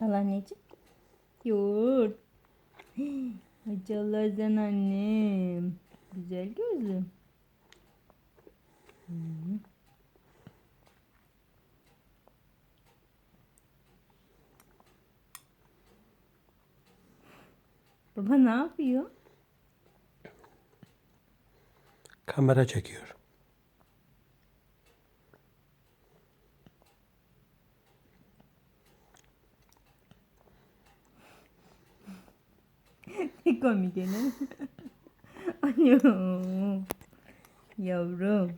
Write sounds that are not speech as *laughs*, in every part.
Al anneciğim. Yoğurt. *gasps* Maşallah sen annem. Güzel gözlüm. Hı. Baba ne yapıyor? Kamera çekiyor. Ne komik değil *laughs* Annem. Yavrum.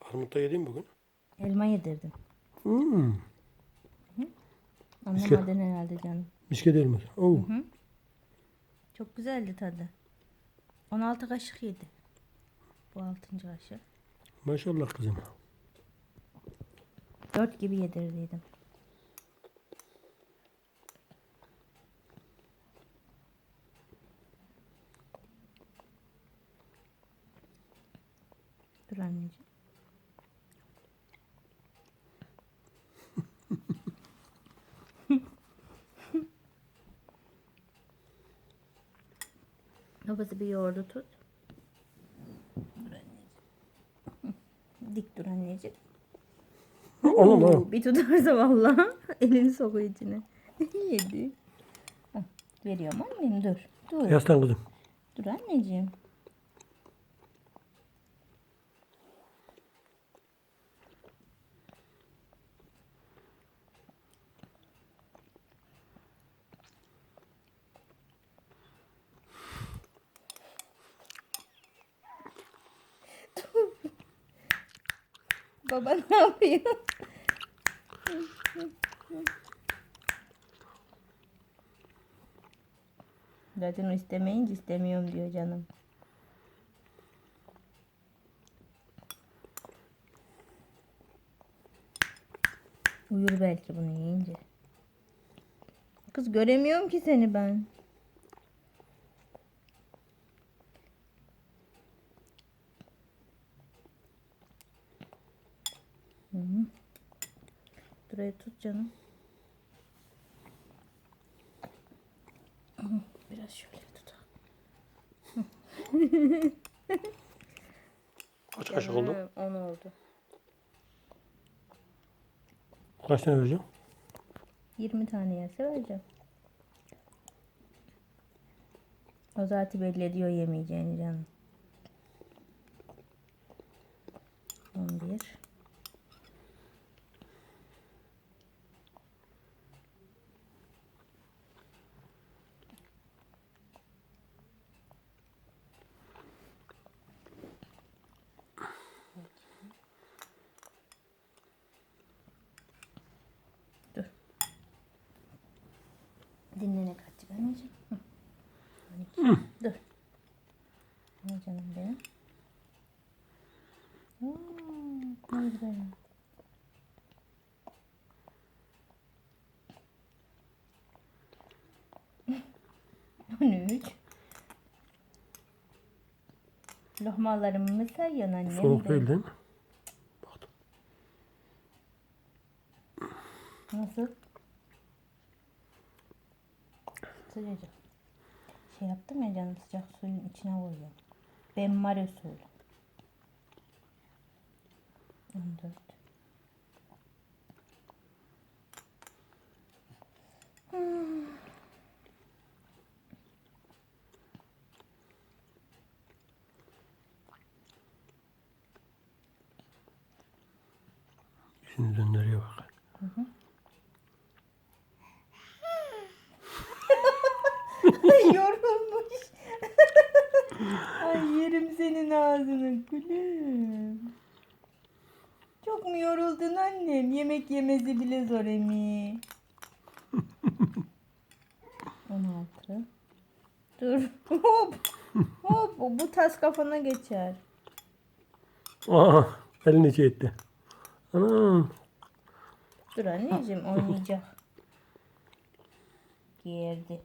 Armut da yedin bugün. Elma yedirdim. Hmm. Anlamadın herhalde canım. Misket elması. Oo. Hı. Çok güzeldi tadı. 16 kaşık yedi. Bu 6. kaşık. Maşallah kızım. 4 gibi yedirdiydim. Anneciğim. Babası bir yoğurdu tut. Dur anneciğim. Dik dur anneciğim. Oğlum. Oo, Bir tutarsa vallahi *laughs* elini sokuyor içine. *laughs* Yedi. Veriyorum annem dur. Dur. Yaslan kızım. Dur anneciğim. Baba ne yapıyor? Zaten istemeyince istemiyorum diyor canım. Uyur belki bunu yiyince. Kız göremiyorum ki seni ben. Hı -hı. Burayı tut canım. Biraz şöyle tut. *laughs* Kaç kaşık oldu? Canım, 10 oldu. Kaç tane vereceğim? 20 tane yerse vereceğim. O zaten belli ediyor yemeyeceğini canım. 11 Dur. Dinlene kaçacak anneciğim. Hı. 12. Dur. Ne canım benim. Oo, ne güzel. 13. Lokmalarımı mı sayıyorsun annem? Soğuk değil değil mi? Bak. Nasıl? Sıcacık. Şey yaptım ya canım sıcak suyun içine koyuyorum. Ben Mario usulü. 14. Şimdi döndürüye bak. Ay *laughs* yorulmuş. *laughs* Ay yerim senin ağzını gülüm. Çok mu yoruldun annem? Yemek yemesi bile zor emi. *laughs* 16. Dur. Hop. Hop. Bu tas kafana geçer. Aha elini şey etti. Anam. Dur anneciğim oynayacak. Girdi.